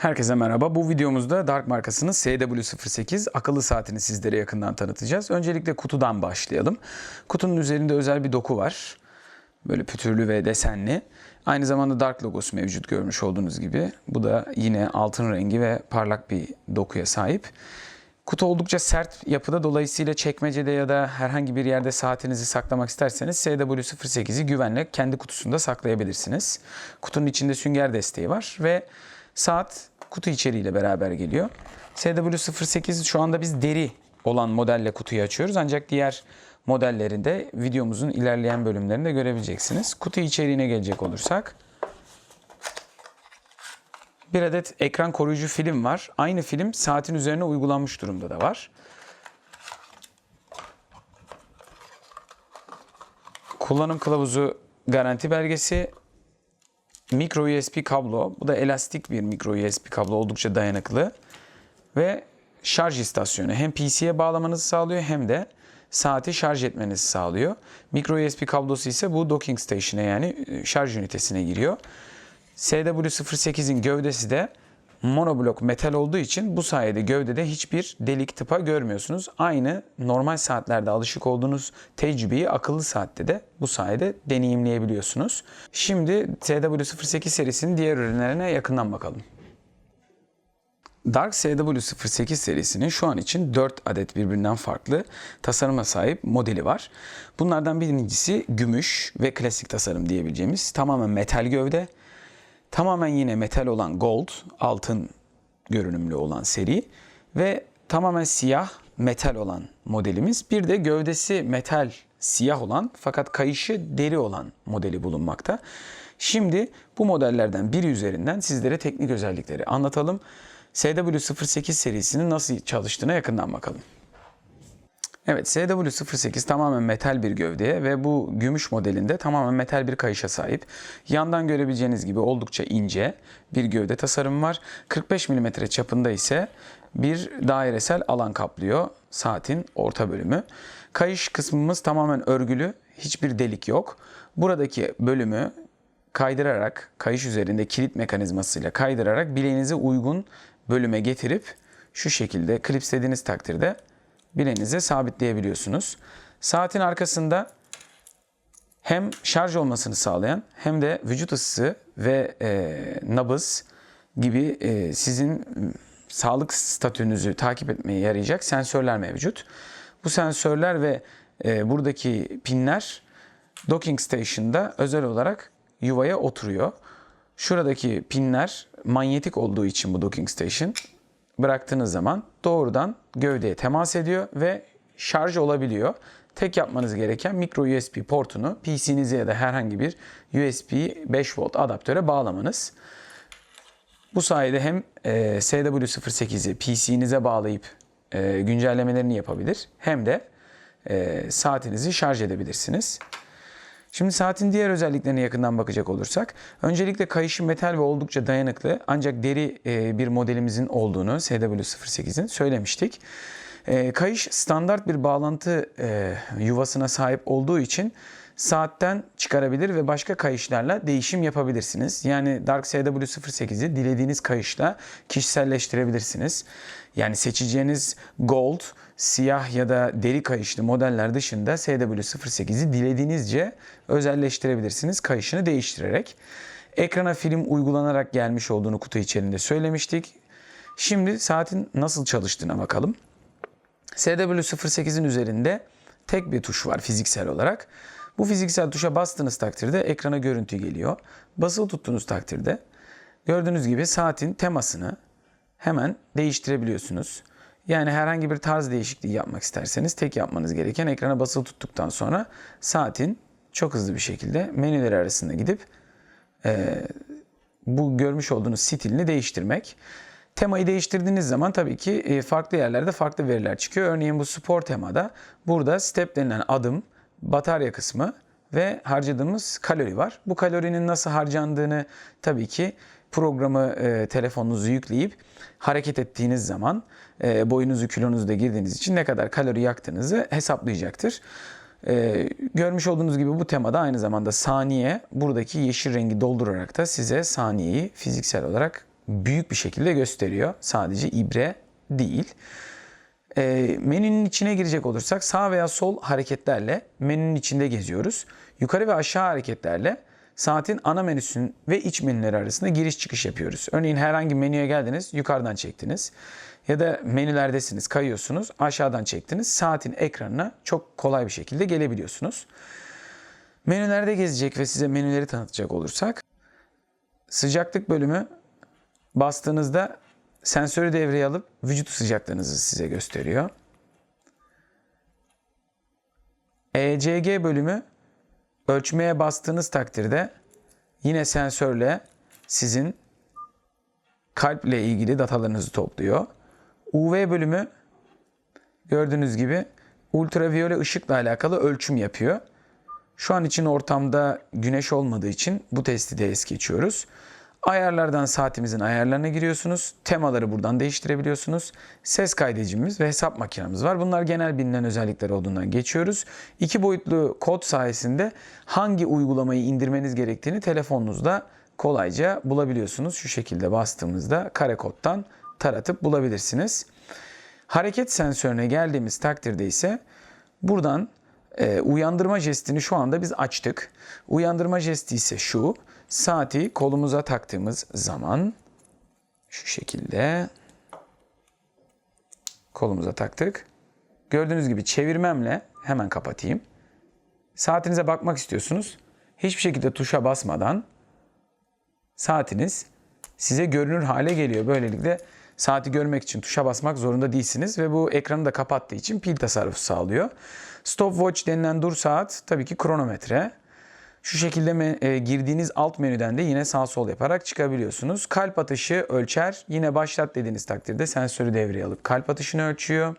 Herkese merhaba. Bu videomuzda Dark markasının SW08 akıllı saatini sizlere yakından tanıtacağız. Öncelikle kutudan başlayalım. Kutunun üzerinde özel bir doku var. Böyle pütürlü ve desenli. Aynı zamanda Dark logosu mevcut görmüş olduğunuz gibi. Bu da yine altın rengi ve parlak bir dokuya sahip. Kutu oldukça sert yapıda dolayısıyla çekmecede ya da herhangi bir yerde saatinizi saklamak isterseniz SW08'i güvenle kendi kutusunda saklayabilirsiniz. Kutunun içinde sünger desteği var ve saat kutu içeriğiyle beraber geliyor. SW08 şu anda biz deri olan modelle kutuyu açıyoruz ancak diğer modellerinde videomuzun ilerleyen bölümlerinde görebileceksiniz. Kutu içeriğine gelecek olursak bir adet ekran koruyucu film var. Aynı film saatin üzerine uygulanmış durumda da var. Kullanım kılavuzu garanti belgesi, mikro USB kablo. Bu da elastik bir mikro USB kablo oldukça dayanıklı. Ve şarj istasyonu hem PC'ye bağlamanızı sağlıyor hem de saati şarj etmenizi sağlıyor. Mikro USB kablosu ise bu docking station'a yani e, şarj ünitesine giriyor. SW08'in gövdesi de monoblok metal olduğu için bu sayede gövdede hiçbir delik tıpa görmüyorsunuz. Aynı normal saatlerde alışık olduğunuz tecrübeyi akıllı saatte de bu sayede deneyimleyebiliyorsunuz. Şimdi SW08 serisinin diğer ürünlerine yakından bakalım. Dark SW08 serisinin şu an için 4 adet birbirinden farklı tasarıma sahip modeli var. Bunlardan birincisi gümüş ve klasik tasarım diyebileceğimiz tamamen metal gövde. Tamamen yine metal olan gold, altın görünümlü olan seri ve tamamen siyah metal olan modelimiz. Bir de gövdesi metal siyah olan fakat kayışı deri olan modeli bulunmakta. Şimdi bu modellerden biri üzerinden sizlere teknik özellikleri anlatalım. SW08 serisinin nasıl çalıştığına yakından bakalım. Evet SW08 tamamen metal bir gövdeye ve bu gümüş modelinde tamamen metal bir kayışa sahip. Yandan görebileceğiniz gibi oldukça ince bir gövde tasarımı var. 45 mm çapında ise bir dairesel alan kaplıyor saatin orta bölümü. Kayış kısmımız tamamen örgülü, hiçbir delik yok. Buradaki bölümü kaydırarak, kayış üzerinde kilit mekanizmasıyla kaydırarak bileğinize uygun bölüme getirip şu şekilde klipslediğiniz takdirde bileğinize sabitleyebiliyorsunuz. Saatin arkasında hem şarj olmasını sağlayan hem de vücut ısısı ve e, nabız gibi e, sizin sağlık statünüzü takip etmeye yarayacak sensörler mevcut. Bu sensörler ve e, buradaki pinler docking station'da özel olarak yuvaya oturuyor. Şuradaki pinler manyetik olduğu için bu docking station bıraktığınız zaman doğrudan gövdeye temas ediyor ve şarj olabiliyor. Tek yapmanız gereken mikro USB portunu PC'nize ya da herhangi bir USB 5 volt adaptöre bağlamanız. Bu sayede hem e, SW08'i PC'nize bağlayıp e, güncellemelerini yapabilir hem de e, saatinizi şarj edebilirsiniz. Şimdi saatin diğer özelliklerine yakından bakacak olursak, öncelikle kayışı metal ve oldukça dayanıklı ancak deri e, bir modelimizin olduğunu SW08'in söylemiştik. E, kayış standart bir bağlantı e, yuvasına sahip olduğu için saatten çıkarabilir ve başka kayışlarla değişim yapabilirsiniz. Yani Dark SW08'i dilediğiniz kayışla kişiselleştirebilirsiniz. Yani seçeceğiniz gold, siyah ya da deri kayışlı modeller dışında SW08'i dilediğinizce özelleştirebilirsiniz kayışını değiştirerek. Ekrana film uygulanarak gelmiş olduğunu kutu içerisinde söylemiştik. Şimdi saatin nasıl çalıştığına bakalım. SW08'in üzerinde tek bir tuş var fiziksel olarak. Bu fiziksel tuşa bastığınız takdirde ekrana görüntü geliyor. Basılı tuttuğunuz takdirde gördüğünüz gibi saatin temasını hemen değiştirebiliyorsunuz. Yani herhangi bir tarz değişikliği yapmak isterseniz tek yapmanız gereken ekrana basılı tuttuktan sonra saatin çok hızlı bir şekilde menüleri arasında gidip e, bu görmüş olduğunuz stilini değiştirmek. Temayı değiştirdiğiniz zaman tabii ki e, farklı yerlerde farklı veriler çıkıyor. Örneğin bu spor temada burada step denilen adım, batarya kısmı ve harcadığımız kalori var. Bu kalorinin nasıl harcandığını tabii ki programı e, telefonunuzu yükleyip hareket ettiğiniz zaman e, boyunuzu kilonuzu da girdiğiniz için ne kadar kalori yaktığınızı hesaplayacaktır. E, görmüş olduğunuz gibi bu temada aynı zamanda saniye buradaki yeşil rengi doldurarak da size saniyeyi fiziksel olarak büyük bir şekilde gösteriyor. Sadece ibre değil. E, menünün içine girecek olursak sağ veya sol hareketlerle menünün içinde geziyoruz. Yukarı ve aşağı hareketlerle saatin ana menüsünün ve iç menüleri arasında giriş çıkış yapıyoruz. Örneğin herhangi menüye geldiniz, yukarıdan çektiniz. Ya da menülerdesiniz, kayıyorsunuz, aşağıdan çektiniz. Saatin ekranına çok kolay bir şekilde gelebiliyorsunuz. Menülerde gezecek ve size menüleri tanıtacak olursak sıcaklık bölümü bastığınızda sensörü devreye alıp vücut sıcaklığınızı size gösteriyor. ECG bölümü ölçmeye bastığınız takdirde yine sensörle sizin kalple ilgili datalarınızı topluyor. UV bölümü gördüğünüz gibi ultraviyole ışıkla alakalı ölçüm yapıyor. Şu an için ortamda güneş olmadığı için bu testi de es geçiyoruz. Ayarlardan saatimizin ayarlarına giriyorsunuz. Temaları buradan değiştirebiliyorsunuz. Ses kaydedicimiz ve hesap makinemiz var. Bunlar genel bilinen özellikler olduğundan geçiyoruz. İki boyutlu kod sayesinde hangi uygulamayı indirmeniz gerektiğini telefonunuzda kolayca bulabiliyorsunuz. Şu şekilde bastığımızda kare koddan taratıp bulabilirsiniz. Hareket sensörüne geldiğimiz takdirde ise buradan e, uyandırma jestini şu anda biz açtık. Uyandırma jesti ise şu. Saati kolumuza taktığımız zaman şu şekilde kolumuza taktık. Gördüğünüz gibi çevirmemle hemen kapatayım. Saatinize bakmak istiyorsunuz. Hiçbir şekilde tuşa basmadan saatiniz size görünür hale geliyor. Böylelikle saati görmek için tuşa basmak zorunda değilsiniz ve bu ekranı da kapattığı için pil tasarrufu sağlıyor. Stopwatch denilen dur saat tabii ki kronometre. Şu şekilde me- e, girdiğiniz alt menüden de yine sağ sol yaparak çıkabiliyorsunuz. Kalp atışı ölçer. Yine başlat dediğiniz takdirde sensörü devreye alıp kalp atışını ölçüyor.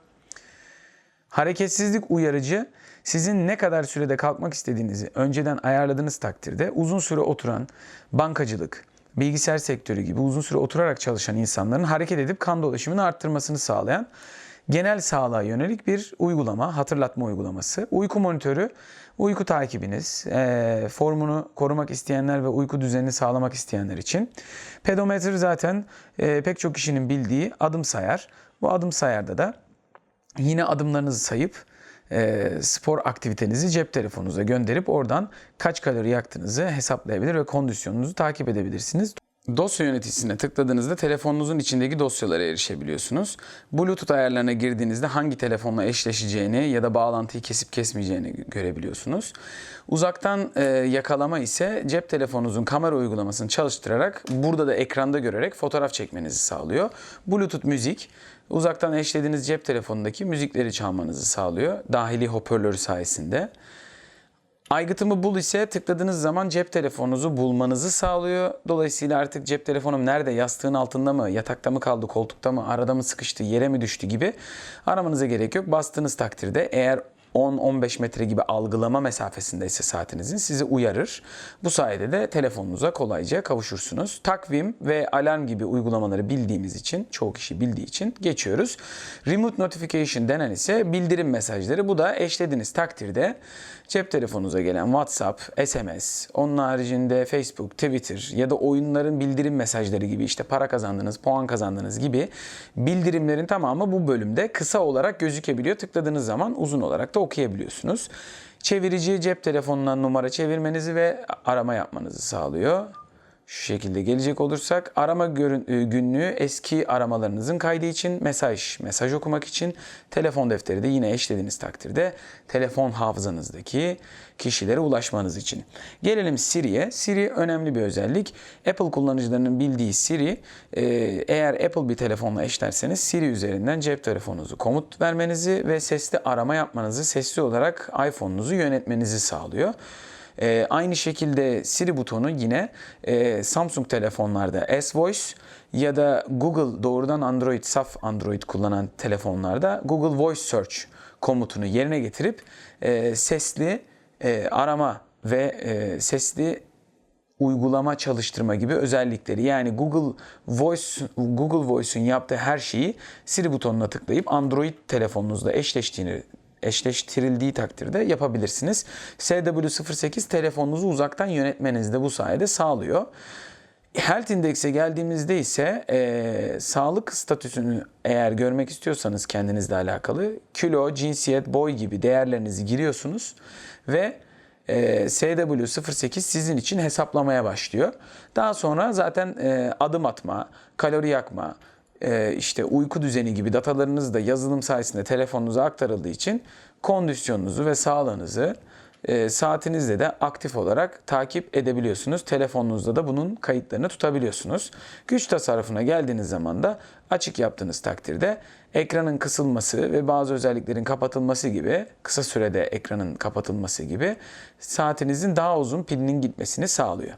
Hareketsizlik uyarıcı sizin ne kadar sürede kalkmak istediğinizi önceden ayarladığınız takdirde uzun süre oturan bankacılık, bilgisayar sektörü gibi uzun süre oturarak çalışan insanların hareket edip kan dolaşımını arttırmasını sağlayan genel sağlığa yönelik bir uygulama, hatırlatma uygulaması. Uyku monitörü, uyku takibiniz, e, formunu korumak isteyenler ve uyku düzenini sağlamak isteyenler için. Pedometre zaten e, pek çok kişinin bildiği adım sayar. Bu adım sayarda da yine adımlarınızı sayıp e, spor aktivitenizi cep telefonunuza gönderip oradan kaç kalori yaktığınızı hesaplayabilir ve kondisyonunuzu takip edebilirsiniz. Dosya yöneticisine tıkladığınızda telefonunuzun içindeki dosyalara erişebiliyorsunuz. Bluetooth ayarlarına girdiğinizde hangi telefonla eşleşeceğini ya da bağlantıyı kesip kesmeyeceğini görebiliyorsunuz. Uzaktan e, yakalama ise cep telefonunuzun kamera uygulamasını çalıştırarak burada da ekranda görerek fotoğraf çekmenizi sağlıyor. Bluetooth müzik uzaktan eşlediğiniz cep telefonundaki müzikleri çalmanızı sağlıyor dahili hoparlörü sayesinde. Aygıtımı bul ise tıkladığınız zaman cep telefonunuzu bulmanızı sağlıyor. Dolayısıyla artık cep telefonum nerede, yastığın altında mı, yatakta mı kaldı, koltukta mı, arada mı sıkıştı, yere mi düştü gibi aramanıza gerek yok. Bastığınız takdirde eğer 10-15 metre gibi algılama mesafesindeyse saatinizin sizi uyarır. Bu sayede de telefonunuza kolayca kavuşursunuz. Takvim ve alarm gibi uygulamaları bildiğimiz için, çoğu kişi bildiği için geçiyoruz. Remote Notification denen ise bildirim mesajları. Bu da eşlediğiniz takdirde cep telefonunuza gelen WhatsApp, SMS, onun haricinde Facebook, Twitter ya da oyunların bildirim mesajları gibi işte para kazandınız, puan kazandınız gibi bildirimlerin tamamı bu bölümde kısa olarak gözükebiliyor. Tıkladığınız zaman uzun olarak da okuyabiliyorsunuz. Çevirici cep telefonundan numara çevirmenizi ve arama yapmanızı sağlıyor. Şu şekilde gelecek olursak arama e, günlüğü eski aramalarınızın kaydı için mesaj, mesaj okumak için telefon defteri de yine eşlediğiniz takdirde telefon hafızanızdaki kişilere ulaşmanız için. Gelelim Siri'ye. Siri önemli bir özellik. Apple kullanıcılarının bildiği Siri e, eğer Apple bir telefonla eşlerseniz Siri üzerinden cep telefonunuzu komut vermenizi ve sesli arama yapmanızı, sesli olarak iPhone'unuzu yönetmenizi sağlıyor. Ee, aynı şekilde Siri butonu yine e, Samsung telefonlarda S-Voice ya da Google doğrudan Android, saf Android kullanan telefonlarda Google Voice Search komutunu yerine getirip e, sesli e, arama ve e, sesli uygulama çalıştırma gibi özellikleri yani Google Voice Google Voice'un yaptığı her şeyi Siri butonuna tıklayıp Android telefonunuzla eşleştiğini eşleştirildiği takdirde yapabilirsiniz. SW08 telefonunuzu uzaktan yönetmenizi de bu sayede sağlıyor. Health Index'e geldiğimizde ise e, sağlık statüsünü eğer görmek istiyorsanız kendinizle alakalı kilo, cinsiyet, boy gibi değerlerinizi giriyorsunuz ve e, SW08 sizin için hesaplamaya başlıyor. Daha sonra zaten e, adım atma, kalori yakma, işte uyku düzeni gibi datalarınız da yazılım sayesinde telefonunuza aktarıldığı için kondisyonunuzu ve sağlığınızı e, saatinizle de aktif olarak takip edebiliyorsunuz. Telefonunuzda da bunun kayıtlarını tutabiliyorsunuz. Güç tasarrufuna geldiğiniz zaman da açık yaptığınız takdirde ekranın kısılması ve bazı özelliklerin kapatılması gibi kısa sürede ekranın kapatılması gibi saatinizin daha uzun pilinin gitmesini sağlıyor.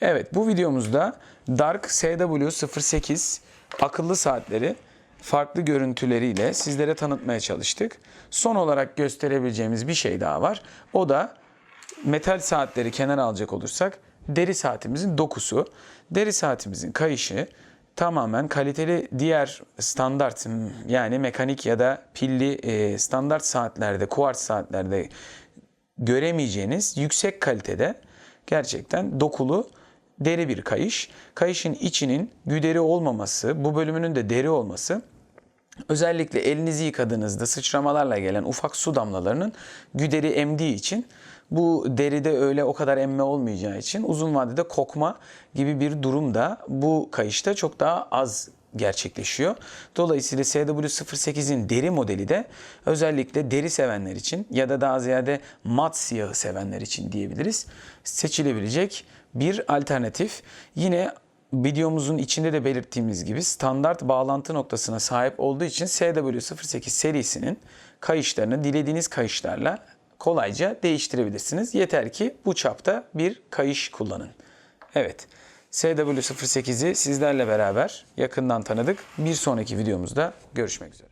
Evet bu videomuzda Dark SW08 akıllı saatleri farklı görüntüleriyle sizlere tanıtmaya çalıştık. Son olarak gösterebileceğimiz bir şey daha var. O da metal saatleri kenara alacak olursak deri saatimizin dokusu. Deri saatimizin kayışı tamamen kaliteli diğer standart yani mekanik ya da pilli e, standart saatlerde, kuartz saatlerde göremeyeceğiniz yüksek kalitede gerçekten dokulu deri bir kayış. Kayışın içinin güderi olmaması, bu bölümünün de deri olması özellikle elinizi yıkadığınızda sıçramalarla gelen ufak su damlalarının güderi emdiği için bu deride öyle o kadar emme olmayacağı için uzun vadede kokma gibi bir durum da bu kayışta çok daha az gerçekleşiyor. Dolayısıyla SW08'in deri modeli de özellikle deri sevenler için ya da daha ziyade mat siyahı sevenler için diyebiliriz. Seçilebilecek bir alternatif. Yine videomuzun içinde de belirttiğimiz gibi standart bağlantı noktasına sahip olduğu için SW08 serisinin kayışlarını dilediğiniz kayışlarla kolayca değiştirebilirsiniz. Yeter ki bu çapta bir kayış kullanın. Evet. SW08'i sizlerle beraber yakından tanıdık. Bir sonraki videomuzda görüşmek üzere.